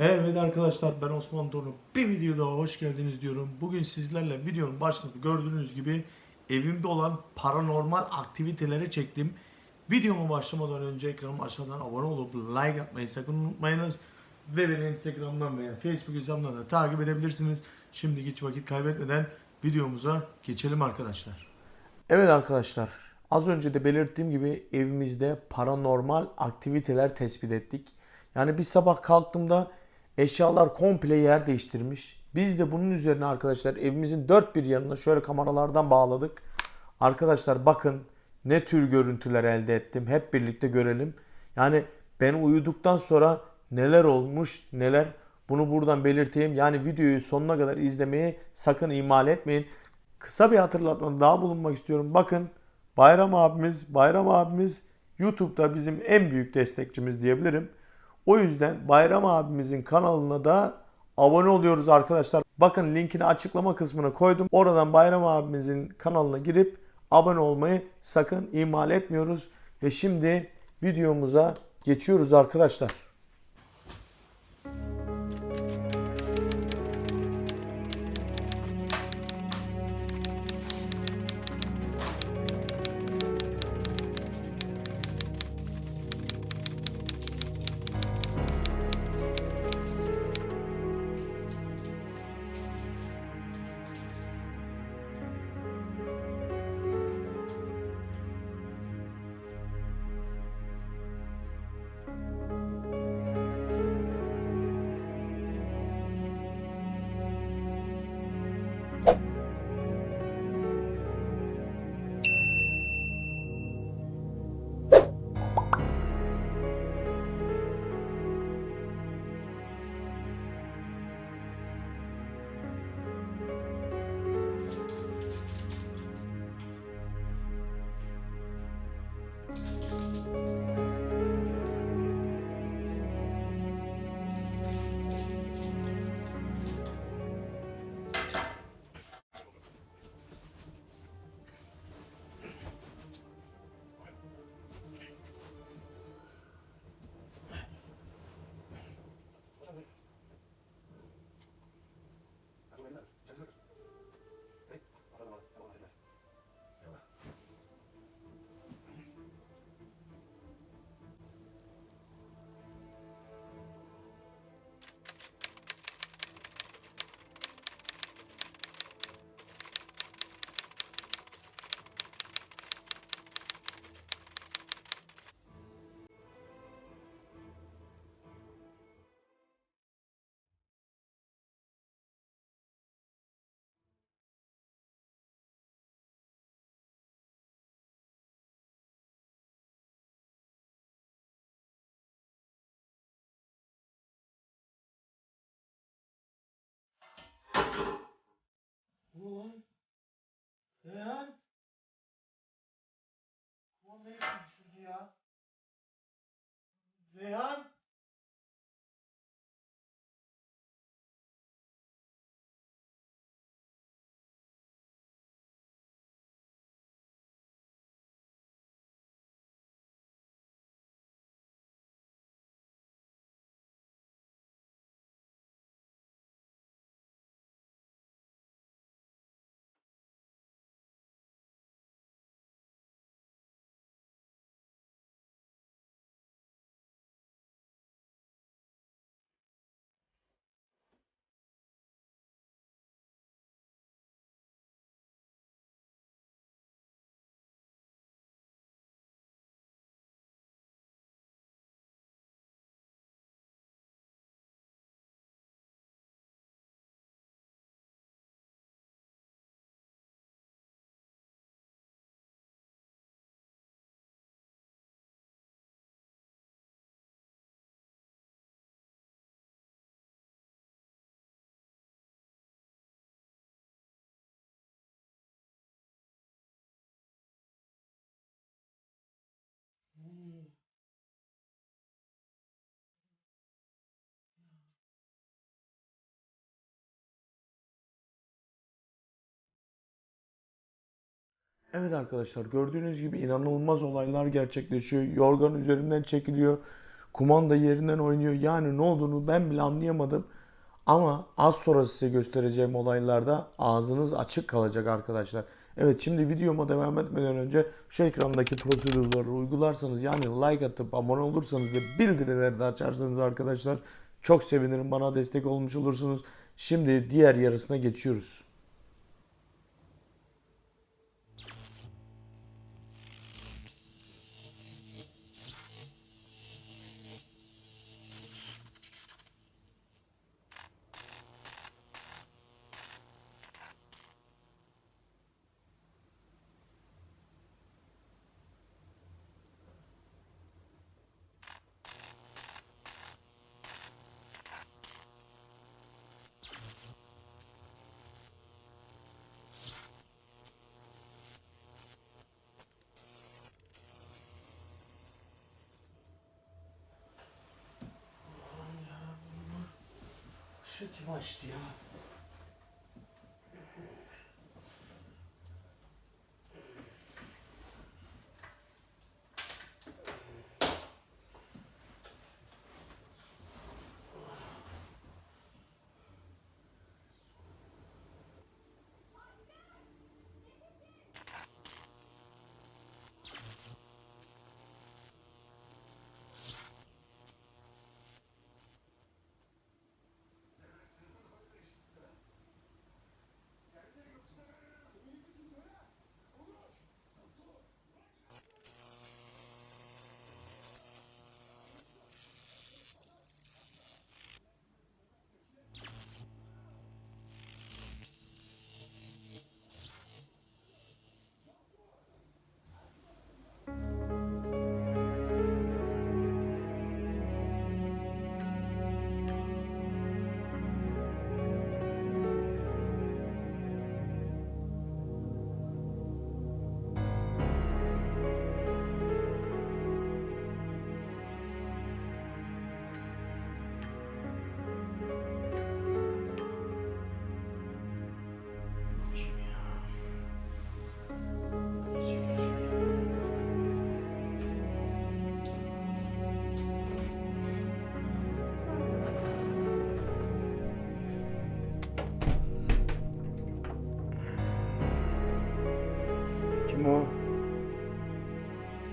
Evet arkadaşlar ben Osman Torun. Bir video daha hoş geldiniz diyorum. Bugün sizlerle videonun başında gördüğünüz gibi evimde olan paranormal aktiviteleri çektim. Videoma başlamadan önce ekranım aşağıdan abone olup like atmayı sakın unutmayınız. Ve beni Instagram'dan veya Facebook hesabımdan da takip edebilirsiniz. Şimdi hiç vakit kaybetmeden videomuza geçelim arkadaşlar. Evet arkadaşlar az önce de belirttiğim gibi evimizde paranormal aktiviteler tespit ettik. Yani bir sabah kalktığımda eşyalar komple yer değiştirmiş. Biz de bunun üzerine arkadaşlar evimizin dört bir yanına şöyle kameralardan bağladık. Arkadaşlar bakın ne tür görüntüler elde ettim. Hep birlikte görelim. Yani ben uyuduktan sonra neler olmuş neler bunu buradan belirteyim. Yani videoyu sonuna kadar izlemeyi sakın ihmal etmeyin. Kısa bir hatırlatma daha bulunmak istiyorum. Bakın Bayram abimiz, Bayram abimiz YouTube'da bizim en büyük destekçimiz diyebilirim. O yüzden Bayram abimizin kanalına da abone oluyoruz arkadaşlar. Bakın linkini açıklama kısmına koydum. Oradan Bayram abimizin kanalına girip abone olmayı sakın ihmal etmiyoruz. Ve şimdi videomuza geçiyoruz arkadaşlar. Reyhan. Ulan ne yapıyorsun şurada ya? Reyhan. Evet arkadaşlar gördüğünüz gibi inanılmaz olaylar gerçekleşiyor. Yorgan üzerinden çekiliyor. Kumanda yerinden oynuyor. Yani ne olduğunu ben bile anlayamadım. Ama az sonra size göstereceğim olaylarda ağzınız açık kalacak arkadaşlar. Evet şimdi videoma devam etmeden önce şu ekrandaki prosedürleri uygularsanız yani like atıp abone olursanız ve bildirileri de açarsanız arkadaşlar çok sevinirim bana destek olmuş olursunuz. Şimdi diğer yarısına geçiyoruz. Şu kim açtı ya?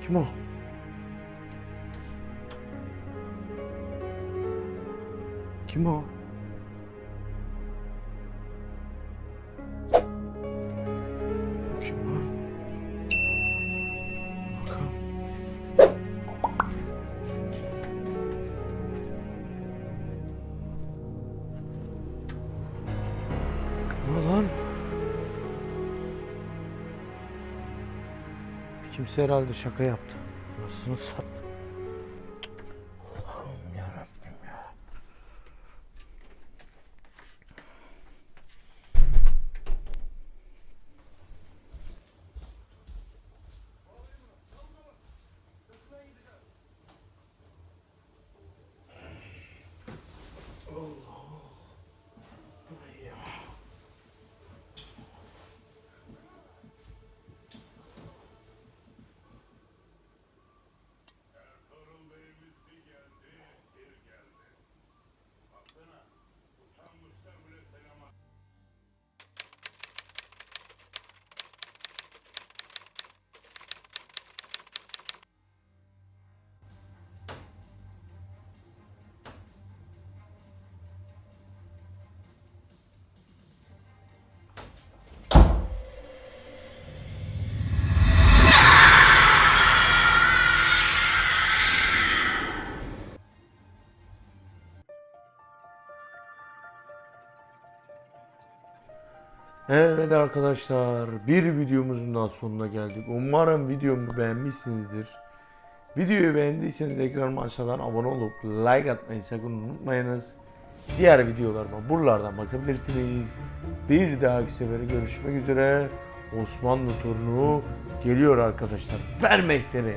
Kim o? Kim o? Kimse herhalde şaka yaptı. Nasıl sattı? Evet arkadaşlar bir videomuzun daha sonuna geldik. Umarım videomu beğenmişsinizdir. Videoyu beğendiyseniz ekranıma aşağıdan abone olup like atmayı sakın unutmayınız. Diğer videolarıma buralardan bakabilirsiniz. Bir dahaki sefere görüşmek üzere. Osmanlı turnu geliyor arkadaşlar. Vermekleri.